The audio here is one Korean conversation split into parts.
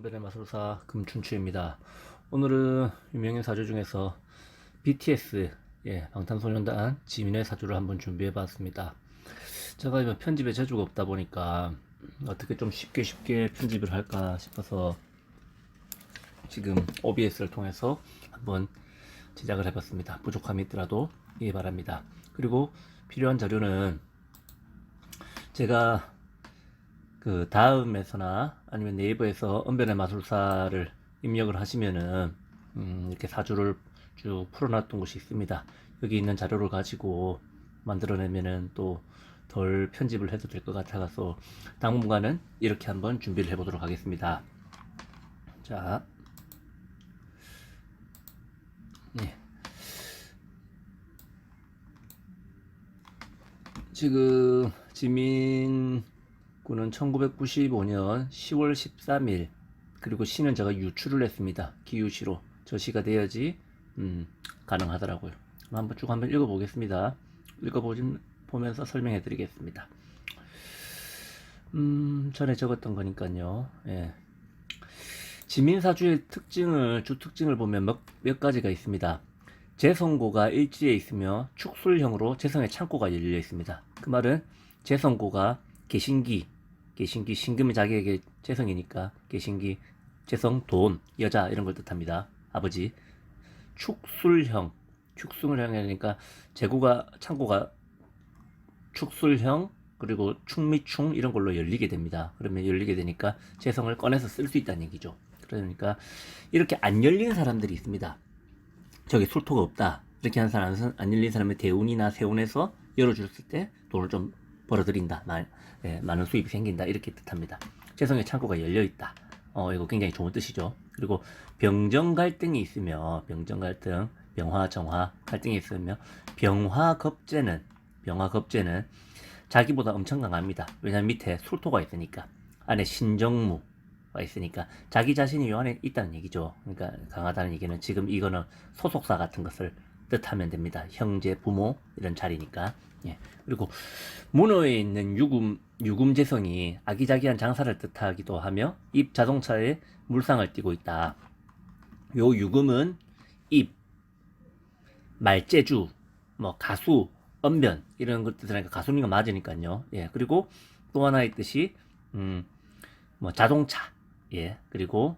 언변의 마술사 금춘추입니다. 오늘은 유명인 사주 중에서 BTS 예, 방탄소년단 지민의 사주를 한번 준비해 봤습니다. 제가 이번 편집에 재주가 없다 보니까 어떻게 좀 쉽게 쉽게 편집을 할까 싶어서 지금 OBS를 통해서 한번 제작을 해봤습니다. 부족함이 있더라도 이해 바랍니다. 그리고 필요한 자료는 제가 그 다음에서나 아니면 네이버에서 언변의 마술사를 입력을 하시면은 음, 이렇게 사주를 쭉 풀어놨던 곳이 있습니다. 여기 있는 자료를 가지고 만들어내면은 또 덜 편집을 해도 될 것 같아서 당분간은 이렇게 한번 준비를 해보도록 하겠습니다. 자, 네. 지금 지민 군은 1995년 10월 13일 그리고 시는 제가 유출을 했습니다. 기유시로 저 시가 돼야지 음, 가능하더라고요. 한번 쭉 한번 읽어보겠습니다. 읽어보면서 설명해 드리겠습니다. 음, 전에 적었던 거니까요. 예. 지민사주의 특징을 주 특징을 보면 몇, 몇 가지가 있습니다. 재성고가 일지에 있으며 축술형으로 재성의 창고가 열려 있습니다. 그 말은 재성고가 개신기, 개신기 신금이 자기에게 재성이니까 개신기, 재성, 돈, 여자 이런 걸 뜻합니다. 아버지. 축술형, 축술형이니까 재고가 창고가 축술형 그리고 충미충 이런 걸로 열리게 됩니다. 그러면 열리게 되니까 재성을 꺼내서 쓸 수 있다는 얘기죠. 그러니까 이렇게 안 열린 사람들이 있습니다. 저기 술토가 없다. 이렇게 한 사람은 안 열린 사람의 대운이나 세운에서 열어줬을 때 돈을 좀 벌어들인다. 마, 예, 많은 수입이 생긴다. 이렇게 뜻합니다. 재성의 창고가 열려 있다. 어, 이거 굉장히 좋은 뜻이죠. 그리고 병정 갈등이 있으며 병정 갈등, 병화, 정화 갈등이 있으며 병화 겁재는 병화 겁재는 자기보다 엄청 강합니다. 왜냐면 밑에 술토가 있으니까 안에 신정무 가 있으니까 자기 자신이 요 안에 있다는 얘기죠. 그러니까 강하다는 얘기는 지금 이거는 소속사 같은 것을 뜻하면 됩니다. 형제, 부모 이런 자리니까. 예. 그리고 문어에 있는 유금 유금재성이 아기자기한 장사를 뜻하기도 하며 입 자동차에 물상을 띠고 있다. 요 유금은 입, 말재주, 뭐 가수, 언변 이런 것들 하니까 가수니까 맞으니까요. 예. 그리고 또 하나의 뜻이 음, 뭐 자동차, 예. 그리고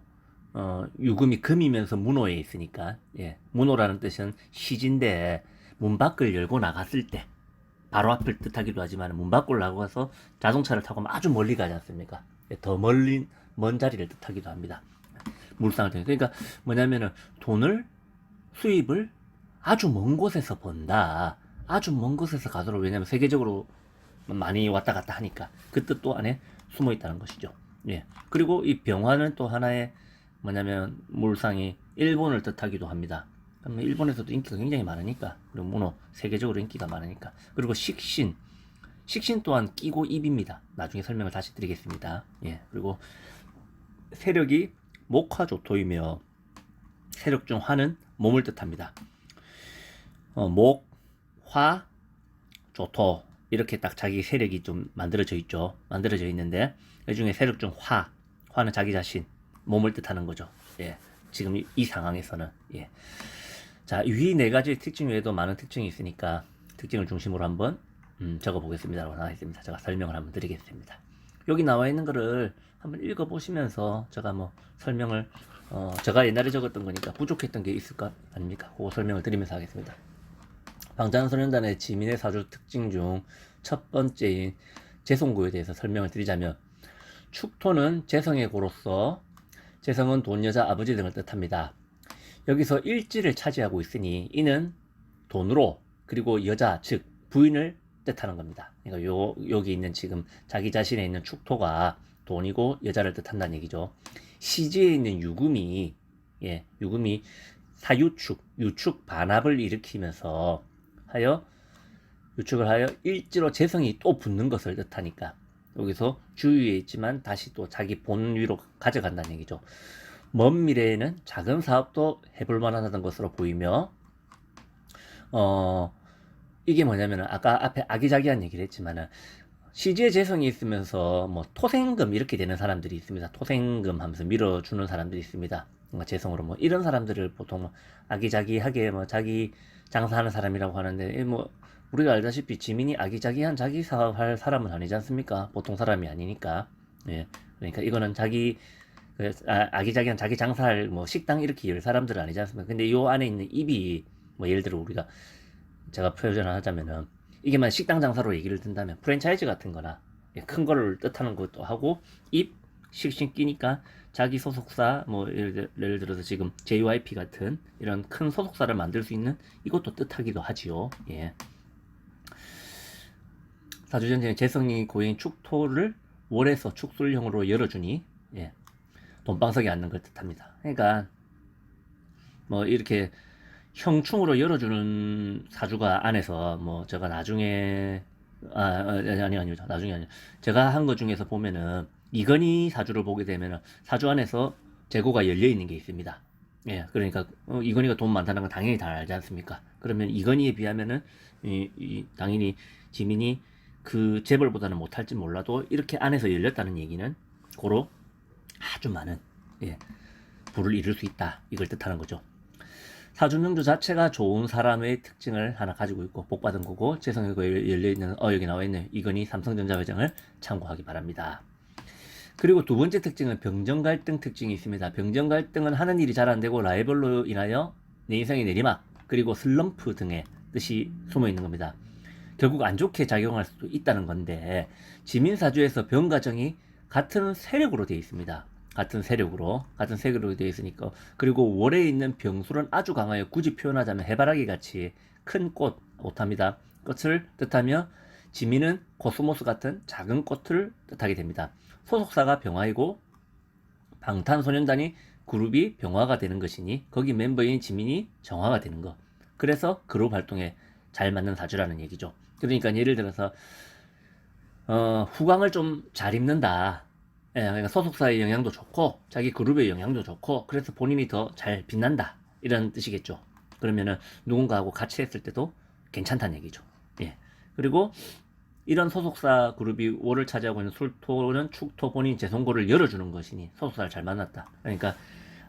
어, 유금이 금이면서 문호에 있으니까, 예. 문호라는 뜻은 시진데, 문 밖을 열고 나갔을 때, 바로 앞을 뜻하기도 하지만, 문 밖을 나가서 자동차를 타고 아주 멀리 가지 않습니까? 예, 더 멀리, 먼 자리를 뜻하기도 합니다. 물상을 통해. 그러니까 뭐냐면은, 돈을, 수입을 아주 먼 곳에서 번다. 아주 먼 곳에서 가도록, 왜냐면 세계적으로 많이 왔다 갔다 하니까. 그 뜻도 안에 숨어 있다는 것이죠. 예. 그리고 이 병화는 또 하나의 뭐냐면 물상이 일본을 뜻하기도 합니다. 일본에서도 인기가 굉장히 많으니까 그리고 문어 세계적으로 인기가 많으니까 그리고 식신 식신 또한 끼고 입입니다. 나중에 설명을 다시 드리겠습니다. 예 그리고 세력이 목화조토이며 세력 중 화는 몸을 뜻합니다. 어, 목, 화, 조토 이렇게 딱 자기 세력이 좀 만들어져 있죠. 만들어져 있는데 이 중에 세력 중 화, 화는 자기 자신 몸을 뜻하는 거죠. 예. 지금 이, 이 상황에서는 예. 자, 위 네 가지 특징 외에도 많은 특징이 있으니까 특징을 중심으로 한번 음, 적어 보겠습니다라고 나와 있습니다. 제가 설명을 한번 드리겠습니다. 여기 나와 있는 거를 한번 읽어 보시면서 제가 뭐 설명을 어, 제가 옛날에 적었던 거니까 부족했던 게 있을 것 아닙니까? 그 설명을 드리면서 하겠습니다. 방탄소년단의 지민의 사주 특징 중 첫 번째인 재송고에 대해서 설명을 드리자면 축토는 재성의 고로서 재성은 돈, 여자, 아버지 등을 뜻합니다. 여기서 일지를 차지하고 있으니 이는 돈으로 그리고 여자 즉 부인을 뜻하는 겁니다. 그러니까 요 여기 있는 지금 자기 자신에 있는 축토가 돈이고 여자를 뜻한다는 얘기죠. 시지에 있는 유금이 예 유금이 사유축 유축 반합을 일으키면서 하여 유축을 하여 일지로 재성이 또 붙는 것을 뜻하니까 여기서 주위에 있지만 다시 또 자기 본 위로 가져간다는 얘기죠. 먼 미래에는 작은 사업도 해볼 만하다는 것으로 보이며, 어, 이게 뭐냐면은 아까 앞에 아기자기한 얘기를 했지만은 시지의 재성이 있으면서 뭐 토생금 이렇게 되는 사람들이 있습니다. 토생금 하면서 밀어주는 사람들이 있습니다. 뭔가 재성으로 뭐 이런 사람들을 보통 뭐 아기자기하게 뭐 자기 장사하는 사람이라고 하는데 이뭐 우리가 알다시피 지민이 아기자기한 자기 사업할 사람은 아니지 않습니까? 보통 사람이 아니니까. 예. 그러니까 이거는 자기 그 아, 아기자기한 자기 장사할 뭐 식당 이렇게 열 사람들은 아니지 않습니까? 근데 요 안에 있는 입이 뭐 예를 들어 우리가 제가 표현을 하자면은 이게 만 식당 장사로 얘기를 든다면 프랜차이즈 같은 거나 예, 큰 거를 뜻하는 것도 하고 입 씩씩 끼니까 자기 소속사 뭐 예를, 들- 예를 들어서 지금 JYP 같은 이런 큰 소속사를 만들 수 있는 이것도 뜻하기도 하지요. 예. 사주전쟁의 재성이 고인 축토를 월에서 축술형으로 열어주니 예. 돈방석에 앉는 걸 뜻합니다. 그러니까 뭐 이렇게 형충으로 열어주는 사주가 안에서 뭐 제가 나중에 아 아니 아니 아니요 나중에 아니요 제가 한 것 중에서 보면은 이건희 사주를 보게 되면은 사주 안에서 재고가 열려 있는 게 있습니다. 예, 그러니까 어, 이건희가 돈 많다는 건 당연히 다 알지 않습니까? 그러면 이건희에 비하면은 이, 이 당연히 지민이 그 재벌보다는 못할지 몰라도 이렇게 안에서 열렸다는 얘기는 고로 아주 많은 예, 부를 이룰 수 있다 이걸 뜻하는 거죠. 사주명주 자체가 좋은 사람의 특징을 하나 가지고 있고 복받은 거고 재성이 열려 있는 어 여기 나와 있네 이건희 삼성전자 회장을 참고하기 바랍니다. 그리고 두 번째 특징은 병정 갈등 특징이 있습니다. 병정 갈등은 하는 일이 잘 안 되고 라이벌로 인하여 내 인생의 내리막 그리고 슬럼프 등의 뜻이 숨어 있는 겁니다. 결국 안 좋게 작용할 수도 있다는 건데 지민사주에서 병가정이 같은 세력으로 되어 있습니다. 같은 세력으로 같은 세력으로 되어 있으니까 그리고 월에 있는 병술은 아주 강하여 굳이 표현하자면 해바라기 같이 큰 꽃 오탑니다. 꽃을 뜻하며 지민은 코스모스 같은 작은 꽃을 뜻하게 됩니다. 소속사가 병화이고 방탄소년단이 그룹이 병화가 되는 것이니 거기 멤버인 지민이 정화가 되는 것. 그래서 그룹 활동에 잘 맞는 사주라는 얘기죠. 그러니까 예를 들어서 어, 후광을 좀 잘 입는다. 예, 그러니까 소속사의 영향도 좋고 자기 그룹의 영향도 좋고 그래서 본인이 더 잘 빛난다 이런 뜻이겠죠. 그러면은 누군가하고 같이 했을 때도 괜찮다는 얘기죠. 예. 그리고 이런 소속사 그룹이 월을 차지하고 있는 술토는 축토 본인 재송고를 열어주는 것이니 소속사를 잘 만났다. 그러니까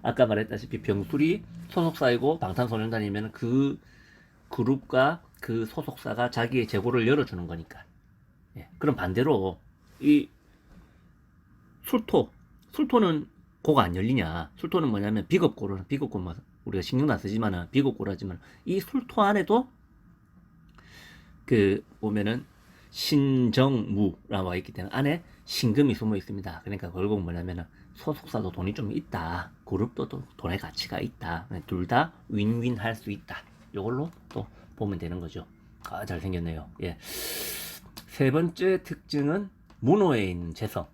아까 말했다시피 병술이 소속사이고 방탄소년단이면 그 그룹과 그 소속사가 자기의 재고를 열어주는 거니까. 예. 그럼 반대로 이 술토, 술토는 고가 안 열리냐? 술토는 뭐냐면 비겁고는 비겁고 뭐 우리가 신경도 안 쓰지만은 비겁고라지만 이 술토 안에도 그 보면은 신정무라고 와 있기 때문에 안에 신금이 숨어 있습니다. 그러니까 결국 뭐냐면은 소속사도 돈이 좀 있다. 그룹도 또 돈의 가치가 있다. 둘 다 윈윈 할 수 있다. 이걸로 또 보면 되는 거죠. 아, 잘생겼네요. 예. 세 번째 특징은 문호에 있는 재성.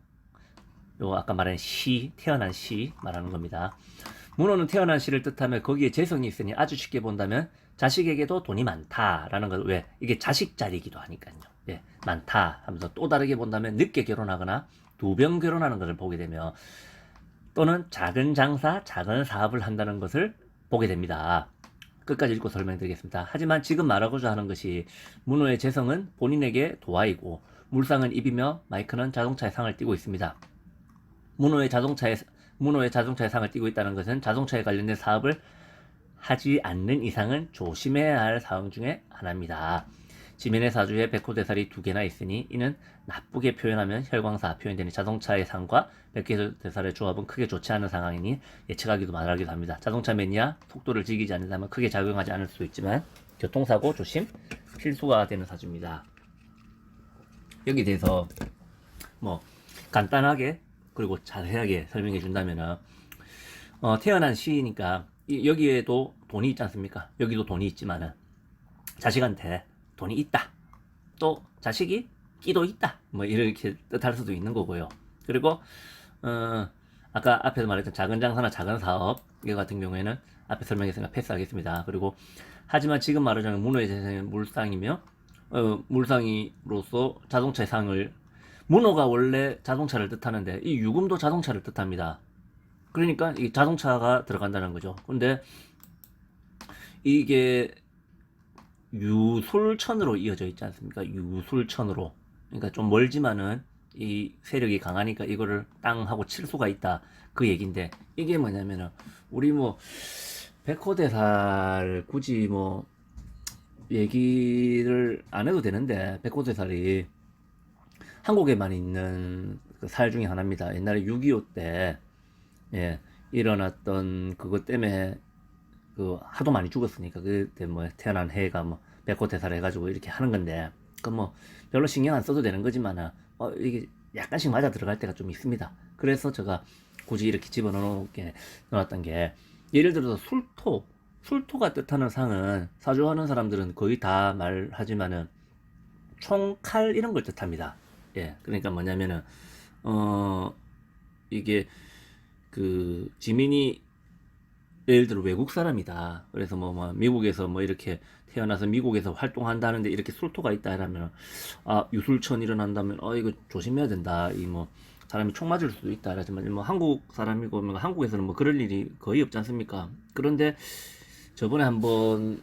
요 아까 말한 시, 태어난 시 말하는 겁니다. 문호는 태어난 시를 뜻하며 거기에 재성이 있으니 아주 쉽게 본다면 자식에게도 돈이 많다라는 것. 왜? 이게 자식 자리이기도 하니까요. 예, 많다 하면서 또 다르게 본다면 늦게 결혼하거나 두번 결혼하는 것을 보게 되며 또는 작은 장사, 작은 사업을 한다는 것을 보게 됩니다. 끝까지 읽고 설명드리겠습니다. 하지만 지금 말하고자 하는 것이 문호의 재성은 본인에게 도화이고 물상은 입이며 마이크는 자동차의 상을 띠고 있습니다. 문호의 자동차에 문호의 자동차의 상을 띠고 있다는 것은 자동차에 관련된 사업을 하지 않는 이상은 조심해야 할 사항 중에 하나입니다. 지면의 사주에 백호대살이 두 개나 있으니 이는 나쁘게 표현하면 혈광사 표현되는 자동차의 상과 백호대살의 조합은 크게 좋지 않은 상황이니 예측하기도 말하기도 합니다. 자동차 매니아 속도를 즐기지 않는다면 크게 작용하지 않을 수도 있지만 교통사고 조심 필수가 되는 사주입니다. 여기 대해서 뭐 간단하게 그리고 자세하게 설명해 준다면은 어, 태어난 시니까 이- 여기에도 돈이 있지 않습니까? 여기도 돈이 있지만은 자식한테 돈이 있다. 또 자식이 끼도 있다. 뭐 이렇게 뜻할 수도 있는 거고요. 그리고 어, 아까 앞에서 말했던 작은 장사나 작은 사업 이거 같은 경우에는 앞에 설명했으니까 패스하겠습니다. 그리고 하지만 지금 말하자면 문어의 재생은 물상이며 어, 물상이로서 자동차의 상을 문어가 원래 자동차를 뜻하는데 이 유금도 자동차를 뜻합니다. 그러니까 이 자동차가 들어간다는 거죠. 근데 이게 유술천으로 이어져 있지 않습니까? 유술천으로 그러니까 좀 멀지만은 이 세력이 강하니까 이거를 땅 하고 칠 수가 있다. 그 얘긴데 이게 뭐냐면은 우리 뭐 백호대사를 굳이 뭐 얘기를 안 해도 되는데 백호대살이 한국에만 있는 그 살 중에 하나입니다. 옛날에 6.25 때 예, 일어났던 그것 때문에 그 하도 많이 죽었으니까 그때 뭐 태어난 해가 뭐 백호대사를 해가지고 이렇게 하는 건데 그 뭐 별로 신경 안 써도 되는 거지만은 어 이게 약간씩 맞아 들어갈 때가 좀 있습니다. 그래서 제가 굳이 이렇게 집어넣게 넣었던 게 예를 들어서 술토 술토가 뜻하는 상은 사주하는 사람들은 거의 다 말하지만은 총칼 이런 걸 뜻합니다. 예, 그러니까 뭐냐면은 어 이게 그 지민이 예를 들어 외국 사람이다. 그래서 뭐, 뭐 미국에서 뭐 이렇게 태어나서 미국에서 활동한다는데 이렇게 술토가 있다 이러면 아 유술천 일어난다면 어 이거 조심해야 된다. 이 뭐 사람이 총 맞을 수도 있다. 하지만 뭐 한국 사람이고 뭐 한국에서는 뭐 그럴 일이 거의 없지 않습니까? 그런데 저번에 한번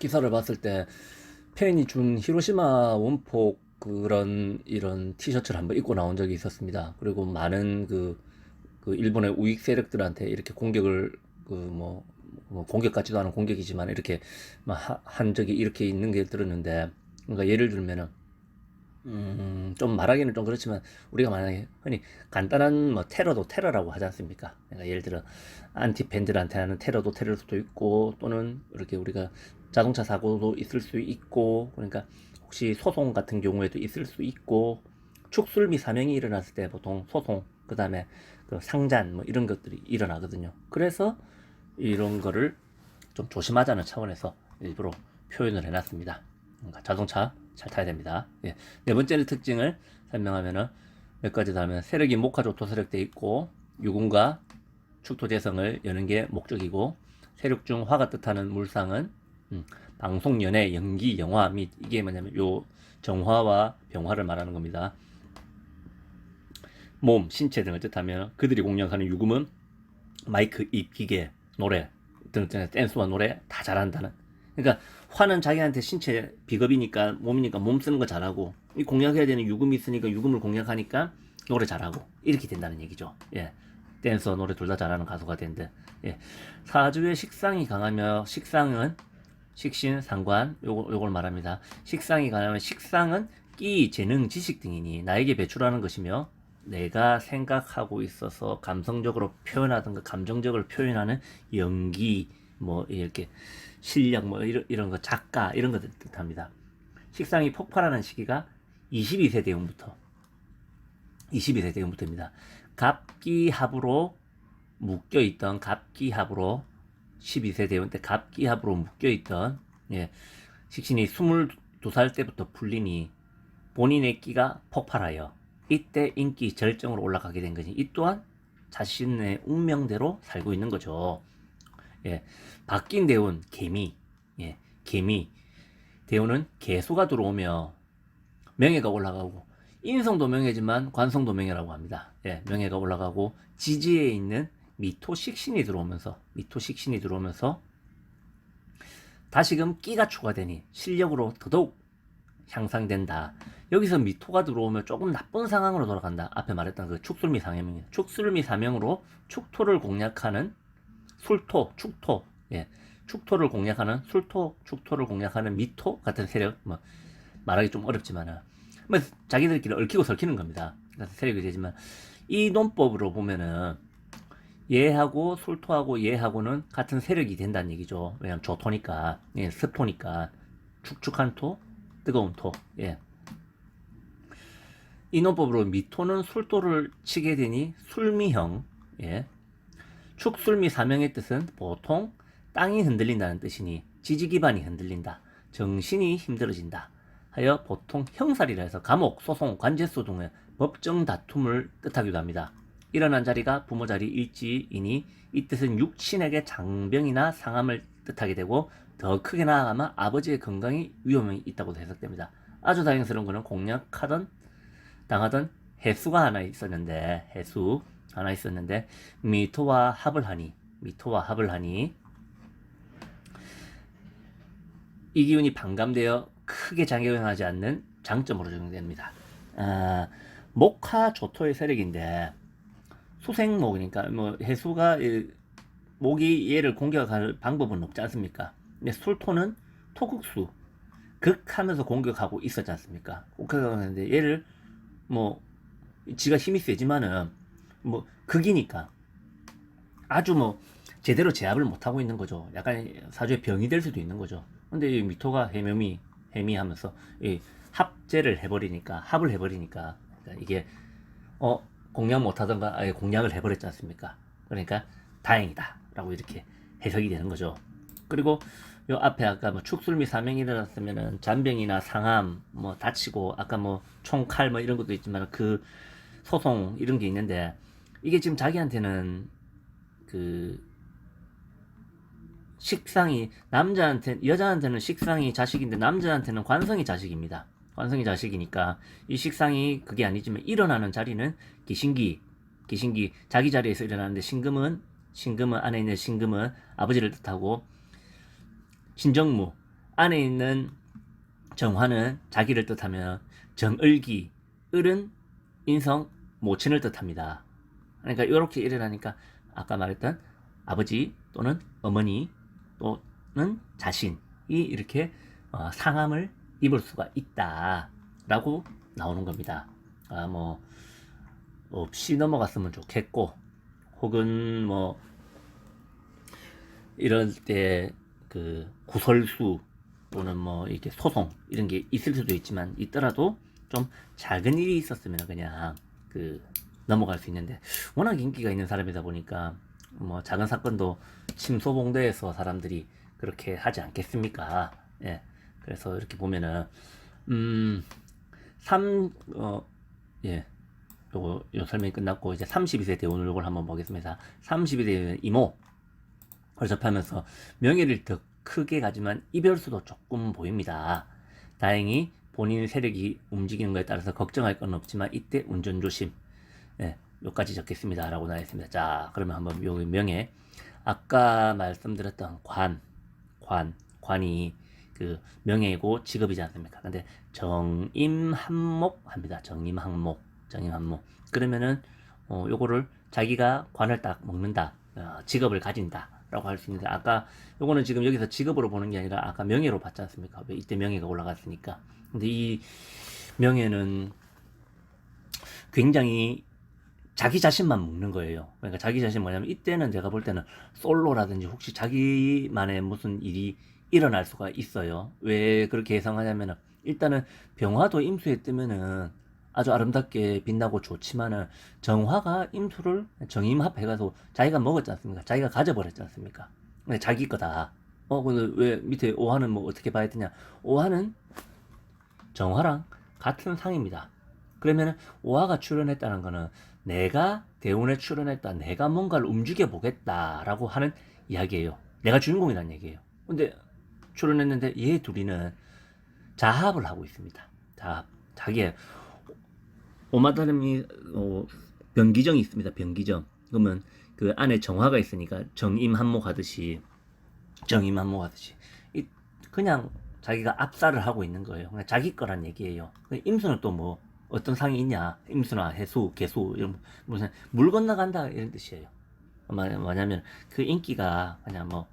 기사를 봤을 때 페인이 준 히로시마 원폭 그런 이런 티셔츠를 한번 입고 나온 적이 있었습니다. 그리고 많은 그, 그 일본의 우익 세력들한테 이렇게 공격을 그뭐 뭐 공격 같지도 않은 공격이지만 이렇게 한 적이 이렇게 있는 게 들었는데 그러니까 예를 들면은 음, 좀 말하기는 좀 그렇지만 우리가 만약에 흔히 간단한 뭐 테러도 테러라고 하지 않습니까? 그러니까 예를 들어 안티 팬들한테 하는 테러도 테러일 수도 있고 또는 이렇게 우리가 자동차 사고도 있을 수 있고 그러니까 혹시 소송 같은 경우에도 있을 수 있고 축술미 사명이 일어났을 때 보통 소송 그다음에 그 상잔 뭐 이런 것들이 일어나거든요. 그래서 이런 거를 좀 조심하자는 차원에서 일부러 표현을 해놨습니다. 그러니까 자동차 잘 타야 됩니다. 예. 네 번째는 특징을 설명하면은 몇 가지 더 하면 세력이 목화조토 세력돼 있고 유군과 축토재성을 여는 게 목적이고 세력 중 화가 뜻하는 물상은 음, 방송, 연애, 연기, 영화 및 이게 뭐냐면 요 정화와 병화를 말하는 겁니다. 몸, 신체 등을 뜻하면 그들이 공략하는 유금은 마이크, 입, 기계, 노래 등등 댄스와 노래 다 잘한다는. 그러니까 화는 자기한테 신체 비겁이니까 몸이니까 몸 쓰는 거 잘하고 이 공략해야 되는 유금이 있으니까 유금을 공략하니까 노래 잘하고 이렇게 된다는 얘기죠. 예. 댄서 노래 둘 다 잘하는 가수가 된대. 예. 사주의 식상이 강하며 식상은 식신 상관 요거 요걸 말합니다. 식상이 강하면 식상은 끼, 재능, 지식 등이니 나에게 배출하는 것이며 내가 생각하고 있어서 감성적으로 표현하든가 감정적으로 표현하는 연기 뭐 이렇게 실력 뭐 이런 이런 거 작가 이런 것들 뜻합니다. 식상이 폭발하는 시기가 22세 대운부터 22세 대운부터입니다. 갑기합으로 묶여 있던 갑기합으로 12세 대운 때 갑기합으로 묶여 있던 예, 식신이 22살 때부터 풀리니 본인의 끼가 폭발하여 이때 인기 절정으로 올라가게 된 거지. 이 또한 자신의 운명대로 살고 있는 거죠. 예, 바뀐 대운 개미, 예, 개미 대운은 개수가 들어오며 명예가 올라가고 인성도 명예지만 관성도 명예라고 합니다. 예, 명예가 올라가고 지지에 있는 미토 식신이 들어오면서 미토 식신이 들어오면서 다시금 끼가 추가되니 실력으로 더더욱 향상된다. 여기서 미토가 들어오면 조금 나쁜 상황으로 돌아간다. 앞에 말했던 그 축술미 사명입니다. 축술미 사명으로 축토를 공략하는 술토, 축토, 예, 축토를 공략하는 술토, 축토를 공략하는 미토 같은 세력, 뭐 말하기 좀 어렵지만은 뭐 자기들끼리 얽히고 설키는 겁니다. 세력이 되지만 이 논법으로 보면은 얘하고 술토하고 얘하고는 같은 세력이 된다는 얘기죠. 왜냐면 조토니까, 예, 습토니까 축축한 토, 뜨거운 토, 예. 이 논법으로 미토는 술토를 치게 되니 술미형, 예. 축술미 사명의 뜻은 보통 땅이 흔들린다는 뜻이니 지지 기반이 흔들린다. 정신이 힘들어진다. 하여 보통 형살이라 해서 감옥, 소송, 관제소 등의 법정 다툼을 뜻하기도 합니다. 일어난 자리가 부모 자리 일지이니 이 뜻은 육신에게 장병이나 상함을 뜻하게 되고 더 크게 나아가면 아버지의 건강이 위험이 있다고 해석됩니다. 아주 다행스러운 것은 공략하던 당하던 해수가 하나 있었는데 해수 하나 있었는데 미토와 합을 하니 미토와 합을 하니 이 기운이 반감되어 크게 작용하지 않는 장점으로 적용됩니다. 아, 목화 조토의 세력인데 수생목이니까 뭐 해수가 이, 목이 얘를 공격할 방법은 없지 않습니까? 근데 술토는 토극수 극하면서 공격하고 있었지 않습니까? 공격하는데 얘를 뭐 지가 힘이 세지만은 뭐 극이니까 아주 뭐 제대로 제압을 못 하고 있는 거죠. 약간 사주에 병이 될 수도 있는 거죠. 근데 이 미토가 해묘미 해미하면서 이 합제를 해버리니까 합을 해버리니까 그러니까 이게 어 공략 못하던가 아예 공략을 해버렸지 않습니까? 그러니까 다행이다 라고 이렇게 해석이 되는 거죠. 그리고 요 앞에 아까 뭐 축술미 사명이 일어났으면은 잔병이나 상함 뭐 다치고 아까 뭐 총칼 뭐 이런 것도 있지만 그 소송 이런 게 있는데 이게 지금 자기한테는 그 식상이 남자한테 여자한테는 식상이 자식인데 남자한테는 관성이 자식입니다. 관성이 자식이니까 이 식상이 그게 아니지만 일어나는 자리는 기신기 기신기 자기 자리에서 일어나는데 신금은 신금은 안에 있는 신금은 아버지를 뜻하고 신정무 안에 있는 정화는 자기를 뜻하면 정을기 을은 인성 모친을 뜻합니다. 그러니까 이렇게 일어나니까 아까 말했던 아버지 또는 어머니 또는 자신이 이렇게 어, 상함을 입을 수가 있다라고 나오는 겁니다. 아, 뭐 없이 넘어갔으면 좋겠고 혹은 뭐 이럴 때 그 구설수 또는 뭐 이렇게 소송 이런 게 있을 수도 있지만 있더라도 좀 작은 일이 있었으면 그냥 그 넘어갈 수 있는데 워낙 인기가 있는 사람이다 보니까 뭐 작은 사건도 침소봉대에서 사람들이 그렇게 하지 않겠습니까? 예. 그래서 이렇게 보면은 음, 3, 어, 예. 요거, 요 설명이 끝났고, 이제 32세 대운을 요걸 한번 보겠습니다. 32세 이모. 을 접하면서 명예를 더 크게 가지만 이별수도 조금 보입니다. 다행히 본인 세력이 움직이는 것에 따라서 걱정할 건 없지만 이때 운전 조심. 예, 요까지 적겠습니다. 라고 나와 있습니다. 자, 그러면 한번 요 명예. 아까 말씀드렸던 관, 관, 관이 그 명예고 직업이지 않습니까? 근데 정임한목 합니다. 정임한목, 정임한목. 그러면은 어, 요거를 자기가 관을 딱 먹는다, 어, 직업을 가진다 라고 할 수 있는데 아까 요거는 지금 여기서 직업으로 보는 게 아니라 아까 명예로 봤지 않습니까? 왜 이때 명예가 올라갔으니까. 근데 이 명예는 굉장히 자기 자신만 먹는 거예요. 그러니까 자기 자신 뭐냐면 이때는 제가 볼 때는 솔로라든지 혹시 자기만의 무슨 일이 일어날 수가 있어요. 왜 그렇게 예상하냐면은 일단은 병화도 임수에 뜨면은 아주 아름답게 빛나고 좋지만은 정화가 임수를 정임합해가서 자기가 먹었지 않습니까? 자기가 가져버렸지 않습니까? 근데 자기 거다. 어, 근데 왜 밑에 오화는 뭐 어떻게 봐야 되냐? 오화는 정화랑 같은 상입니다. 그러면은 오화가 출연했다는 거는 내가 대운에 출연했다. 내가 뭔가를 움직여 보겠다라고 하는 이야기예요. 내가 주인공이라는 얘기예요. 근데 출연했는데 얘 둘이는 자합을 하고 있습니다. 자합. 자기의 오마다름이 어, 변기정이 있습니다. 변기정. 그러면 그 안에 정화가 있으니까 정임한목 하듯이 정임한목 하듯이 이 그냥 자기가 압살을 하고 있는 거예요. 그냥 자기 거란 얘기예요. 그 임수는 또 뭐 어떤 상이 있냐? 임수나 해수, 개수 이런 무슨 물 건너간다 이런 뜻이에요. 뭐- 뭐냐면 그 인기가 그냥 뭐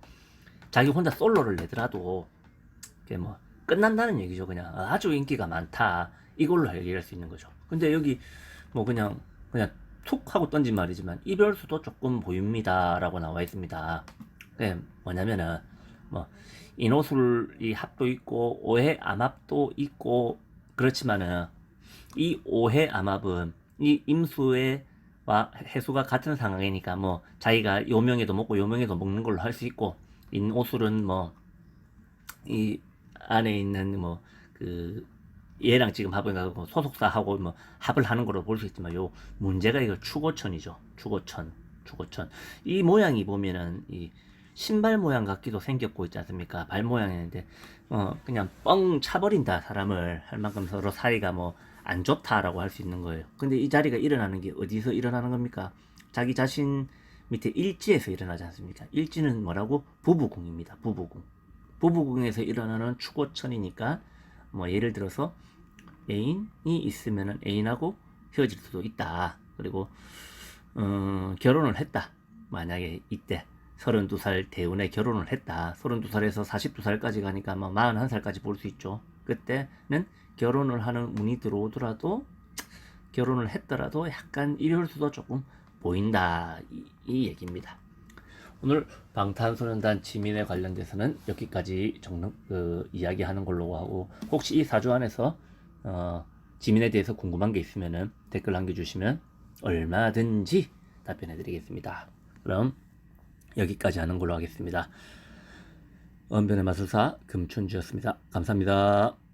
자기 혼자 솔로를 내더라도 그게 뭐 끝난다는 얘기죠. 그냥 아주 인기가 많다 이걸로 얘기할 수 있는 거죠. 근데 여기 뭐 그냥 그냥 툭 하고 던진 말이지만 이별수도 조금 보입니다라고 나와 있습니다. 그게 뭐냐면은 뭐 인호술이 합도 있고 오해 암합도 있고 그렇지만은 이 오해 암합은 이 임수의 와 해수가 같은 상황이니까 뭐 자기가 요명에도 먹고 요명에도 먹는 걸로 할 수 있고 인오술은 뭐 이 안에 있는 뭐그 얘랑 지금 합을 가고 소속사하고 뭐 합을 하는 걸로 볼 수 있지만 요 문제가 이거 추고천이죠. 추고천 추고천 이 모양이 보면은 이 신발 모양 같기도 생겼고 있지 않습니까? 발 모양이는데 어 그냥 뻥 차버린다 사람을. 할 만큼 서로 사이가 뭐 안 좋다라고 할 수 있는 거예요. 근데 이 자리가 일어나는 게 어디서 일어나는 겁니까? 자기 자신 밑에 일지에서 일어나지 않습니까? 일지는 뭐라고? 부부궁입니다. 부부궁. 부부궁에서 일어나는 추고천이니까 뭐 예를 들어서 애인이 있으면은 애인하고 헤어질 수도 있다. 그리고 어, 결혼을 했다. 만약에 이때 32살 대운에 결혼을 했다. 32살에서 42살까지 가니까 아마 41살까지 볼 수 있죠. 그때는 결혼을 하는 운이 들어오더라도 결혼을 했더라도 약간 이럴 수도 조금 보인다. 이, 이 얘기입니다. 오늘 방탄소년단 지민에 관련돼서는 여기까지 정리, 그, 이야기하는 걸로 하고 혹시 이 사주 안에서 어, 지민에 대해서 궁금한 게 있으면은 댓글 남겨주시면 얼마든지 답변해드리겠습니다. 그럼 여기까지 하는 걸로 하겠습니다. 언변의 마술사 금춘주였습니다. 감사합니다.